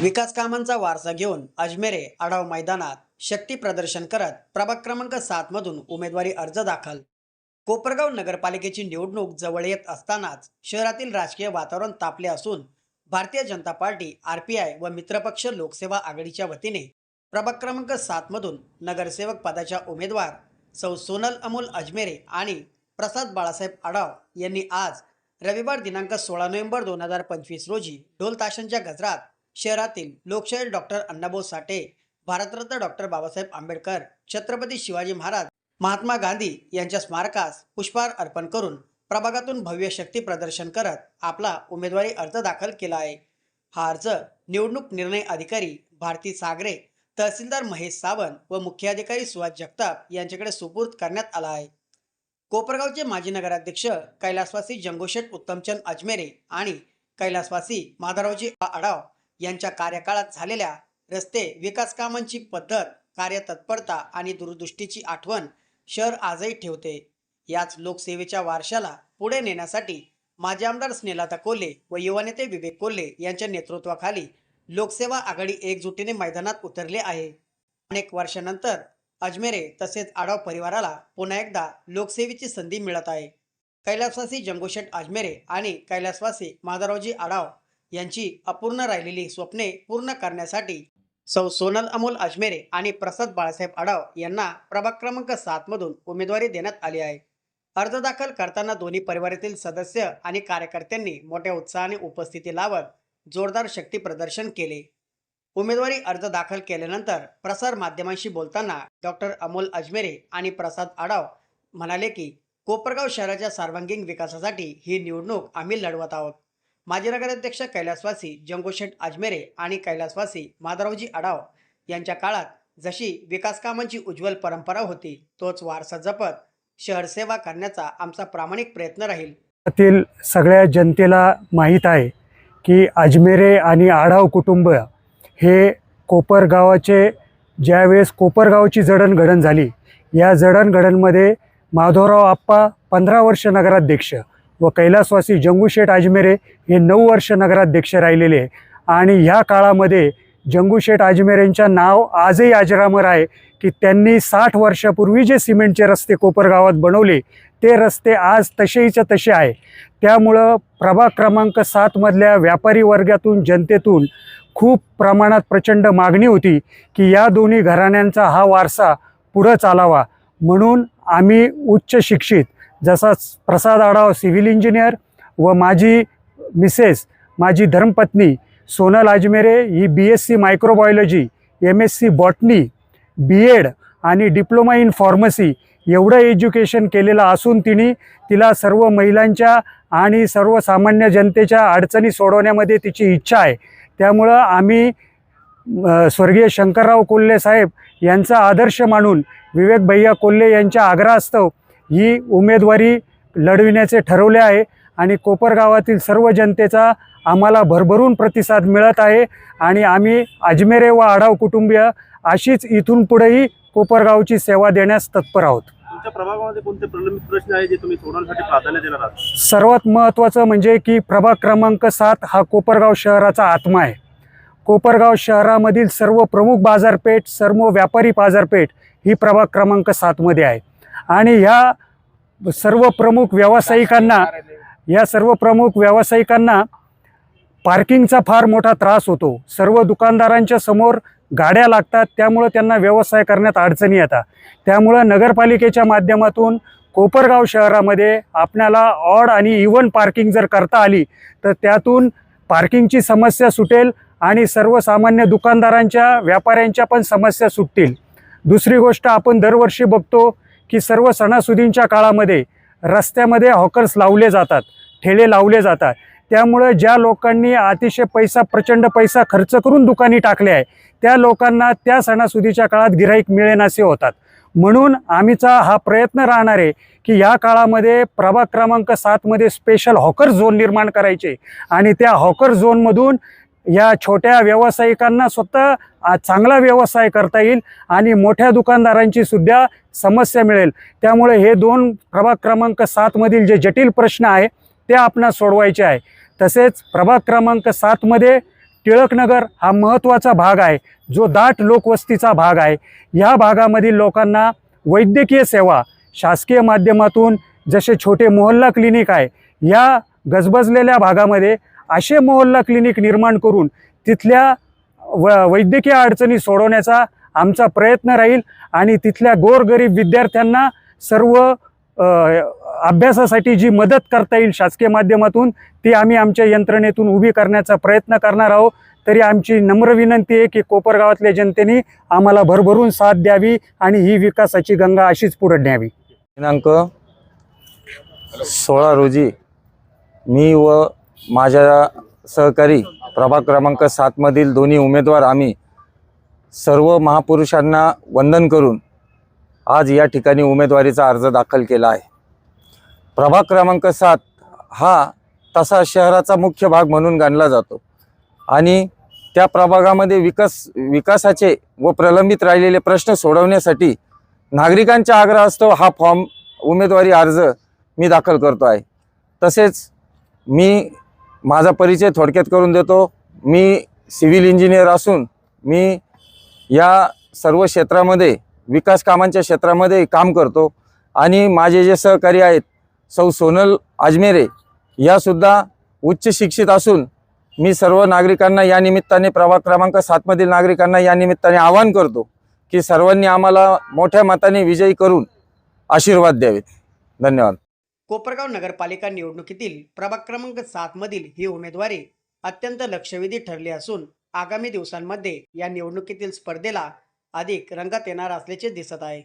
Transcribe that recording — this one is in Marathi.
विकास कामांचा वारसा घेऊन अजमेरे आढाव मैदानात शक्ती प्रदर्शन करत प्रभाग क्रमांक सात मधून उमेदवारी अर्ज दाखल. कोपरगाव नगरपालिकेची निवडणूक जवळ येत असतानाच शहरातील राजकीय वातावरण तापले असून Bharatiya Janata party R P I व मित्रपक्ष लोकसेवा आघाडीच्या वतीने प्रभाग क्रमांक सात मधून नगरसेवक पदाच्या उमेदवार सौ सोनल अमोल अजमेरे आणि प्रसाद बाळासाहेब आढाव यांनी आज रविवार दिनांक सोळा नोव्हेंबर दोन हजार पंचवीस रोजी ढोल ताशांच्या गजरात शहरातील लोकशाहीर डॉक्टर अण्णाभाऊ साठे भारतरत्न डॉक्टर बाबासाहेब आंबेडकर छत्रपती शिवाजी महाराज महात्मा गांधी यांच्या स्मारकास पुष्पहार अर्पण करून प्रभागातून भव्य शक्ती प्रदर्शन करत आपला उमेदवारी अर्ज दाखल केला आहे. हा अर्ज निवडणूक निर्णय अधिकारी भारती सागरे तहसीलदार महेश सावंत व मुख्याधिकारी सुहास जगताप यांच्याकडे सुपूर्द करण्यात आला आहे. कोपरगावचे माजी नगराध्यक्ष कैलासवासी जंगोशेठ उत्तमचंद अजमेरे आणि कैलासवासी माधवरावजी आडाव यांच्या कार्यकाळात झालेल्या रस्ते विकास कामांची पद्धत कार्यतत्परता आणि दूरदृष्टीची आठवण शहर आजही ठेवते. याच लोकसेवेच्या वारशाला पुढे नेण्यासाठी माजी आमदार स्नेलाता कोल्हे व युवा नेते विवेक कोल्हे यांच्या नेतृत्वाखाली लोकसेवा आघाडी एकजुटीने मैदानात उतरले आहे. अनेक वर्षानंतर अजमेरे तसेच आडाव परिवाराला पुन्हा एकदा लोकसेवेची संधी मिळत आहे. कैलासवासी जंगोशेठ अजमेरे आणि कैलासवासी माधवरावजी आडाव यांची अपूर्ण राहिलेली स्वप्ने पूर्ण करण्यासाठी सौ सोनल अमोल अजमेरे आणि प्रसाद बाळासाहेब आडाव यांना प्रभाग क्रमांक सातमधून उमेदवारी देण्यात आली आहे. अर्ज दाखल करताना दोन्ही परिवारातील सदस्य आणि कार्यकर्त्यांनी मोठ्या उत्साहाने उपस्थिती लावत जोरदार शक्ती प्रदर्शन केले. उमेदवारी अर्ज दाखल केल्यानंतर प्रसार माध्यमांशी बोलताना डॉक्टर अमोल अजमेरे आणि प्रसाद आडाव म्हणाले की कोपरगाव शहराच्या सर्वांगीण विकासासाठी ही निवडणूक आम्ही लढवत आहोत. माजी नगराध्यक्ष कैलासवासी जंगोशेठ अजमेरे आणि कैलासवासी माधवरावजी आडाव यांच्या काळात जशी विकासकामांची उज्ज्वल परंपरा होती तोच वारसा जपत शहर सेवा करण्याचा आमचा प्रामाणिक प्रयत्न राहील. त्यातील सगळ्या जनतेला माहीत आहे की अजमेरे आणि आढाव कुटुंब हे कोपरगावाचे ज्यावेळेस कोपरगावची जडणघडण झाली या जडणघडणमध्ये माधवराव आप्पा पंधरा वर्ष नगराध्यक्ष व कैलासवासी जंगूशेठ अजमेरे हे नऊ वर्ष नगराध्यक्ष राहिलेले आहे. आणि ह्या काळामध्ये जंगूशेठ अजमेरेंच्या नाव आजही अजरामर आहे की त्यांनी साठ वर्षापूर्वी जे सिमेंटचे रस्ते कोपरगावात बनवले ते रस्ते आज तसेच्या तसे आहे. त्यामुळं प्रभाग क्रमांक सातमधल्या व्यापारी वर्गातून जनतेतून खूप प्रमाणात प्रचंड मागणी होती की या दोन्ही घराण्यांचा हा वारसा पुढं चालावा. म्हणून आम्ही उच्च शिक्षित जसा प्रसाद आढाव सिव्हिल इंजिनियर व माझी मिसेस माझी धर्मपत्नी सोनल अजमेरे ही B S C microbiology M S C botany B Ed आणि डिप्लोमा इन फार्मसी एवढं एज्युकेशन केलेलं असून तिने तिला सर्व महिलांच्या आणि सर्वसामान्य जनतेच्या अडचणी सोडवण्यामध्ये तिची इच्छा आहे. त्यामुळं आम्ही स्वर्गीय शंकरराव कोल्हे साहेब यांचा आदर्श मानून विवेक भैया कोल्हे यांच्या आग्रहास्तव ही उमेदवारी लढविण्याचे ठरवले आहे आणि कोपरगावातील सर्व जनतेचा आम्हाला भरभरून प्रतिसाद मिळत आहे आणि आम्ही अजमेरे व आढाव कुटुंबीय अशीच इथून पुढेही कोपरगावची सेवा देण्यास तत्पर आहोत. तुमच्या प्रभागामध्ये कोणते प्रलंबित प्रश्न आहे जे तुम्ही सोडवण्यासाठी प्राधान्य देणार आहात? सर्वात महत्त्वाचं म्हणजे की प्रभाग क्रमांक सात हा कोपरगाव शहराचा आत्मा आहे. कोपरगाव शहरामधील सर्व प्रमुख बाजारपेठ सर्व व्यापारी बाजारपेठ ही प्रभाग क्रमांक सातमध्ये आहे. आणि ह्या सर्व प्रमुख व्यावसायिकांना या सर्व प्रमुख व्यावसायिकांना पार्किंगचा फार मोठा त्रास होतो. सर्व दुकानदारांच्या समोर गाड्या लागतात त्यामुळं त्यांना व्यवसाय करण्यात अडचणी येतात. त्यामुळं नगरपालिकेच्या माध्यमातून कोपरगाव शहरामध्ये आपल्याला ऑड आणि इवन पार्किंग जर करता आली तर त्यातून पार्किंगची समस्या सुटेल आणि सर्वसामान्य दुकानदारांच्या व्यापाऱ्यांच्या पण समस्या सुटतील. दुसरी गोष्ट आपण दरवर्षी बघतो की सर्व सणासुदींच्या काळामध्ये रस्त्यामध्ये हॉकर्स लावले जातात ठेले लावले जातात. त्यामुळं ज्या लोकांनी अतिशय पैसा प्रचंड पैसा खर्च करून दुकानी टाकले आहे त्या लोकांना त्या सणासुदीच्या काळात गिराईक मिळेनासे होतात. म्हणून आम्हीचा हा प्रयत्न राहणार आहे की या काळामध्ये प्रभाग क्रमांक सातमध्ये स्पेशल हॉकर झोन निर्माण करायचे आणि त्या हॉकर झोनमधून या छोट्या व्यावसायिकांना स्वतः चांगला व्यवसाय करता येईल आणि मोठ्या दुकानदारांची सुद्धा समस्या मिळेल. त्यामुळे हे दोन प्रभाग क्रमांक सातमधील जे जटिल प्रश्न आहे ते आपणास सोडवायचे आहे. तसेच प्रभाग क्रमांक सातमध्ये टिळकनगर हा महत्त्वाचा भाग आहे जो दाट लोकवस्तीचा भाग आहे. ह्या भागामधील लोकांना वैद्यकीय सेवा शासकीय माध्यमातून जसे छोटे मोहल्ला क्लिनिक आहे या गजबजलेल्या भागामध्ये असे मोहल्ला क्लिनिक निर्माण करून तिथल्या व वैद्यकीय अडचणी सोडवण्याचा आमचा प्रयत्न राहील आणि तिथल्या गोरगरीब विद्यार्थ्यांना सर्व अभ्यासासाठी जी मदत करता येईल शासकीय माध्यमातून ती आम्ही आमच्या यंत्रणेतून उभी करण्याचा प्रयत्न करणार आहोत. तरी आमची नम्र विनंती आहे की कोपरगावातल्या जनतेने आम्हाला भरभरून साथ द्यावी आणि ही विकासाची गंगा अशीच पुढे न्यावी. दिनांक सोळा रोजी मी व माझ्या सहकारी प्रभाग क्रमांक सातमधील दोन्ही उमेदवार आम्ही सर्व महापुरुषांना वंदन करून आज या ठिकाणी उमेदवारीचा अर्ज दाखल केला आहे. प्रभाग क्रमांक सात हा तसा शहराचा मुख्य भाग म्हणून गणला जातो आणि त्या प्रभागामध्ये विकास विकासाचे व प्रलंबित राहिलेले प्रश्न सोडवण्यासाठी नागरिकांच्या आग्रहास्तव हा फॉर्म उमेदवारी अर्ज मी दाखल करतो आहे. तसेच मी माझा परिचय थोडक्यात करून देतो. मी सिव्हिल इंजिनियर असून मी या सर्व क्षेत्रामध्ये विकास कामांच्या क्षेत्रामध्ये काम करतो. आणि माझे जे सहकारी आहेत सौ सोनल आजमेरे यासुद्धा उच्च शिक्षित असून मी सर्व नागरिकांना या निमित्ताने प्रभाग क्रमांक सातमधील नागरिकांना या निमित्ताने आवाहन करतो की सर्वांनी आम्हाला मोठ्या मताने विजयी करून आशीर्वाद द्यावेत धन्यवाद. कोपरगाव नगरपालिका निवडणुकीतील प्रभाग क्रमांक सातमधील ही उमेदवारी अत्यंत लक्षवेधी ठरली असून आगामी दिवसांमध्ये या निवडणुकीतील स्पर्धेला अधिक रंगत येणार असल्याचे दिसत आहे.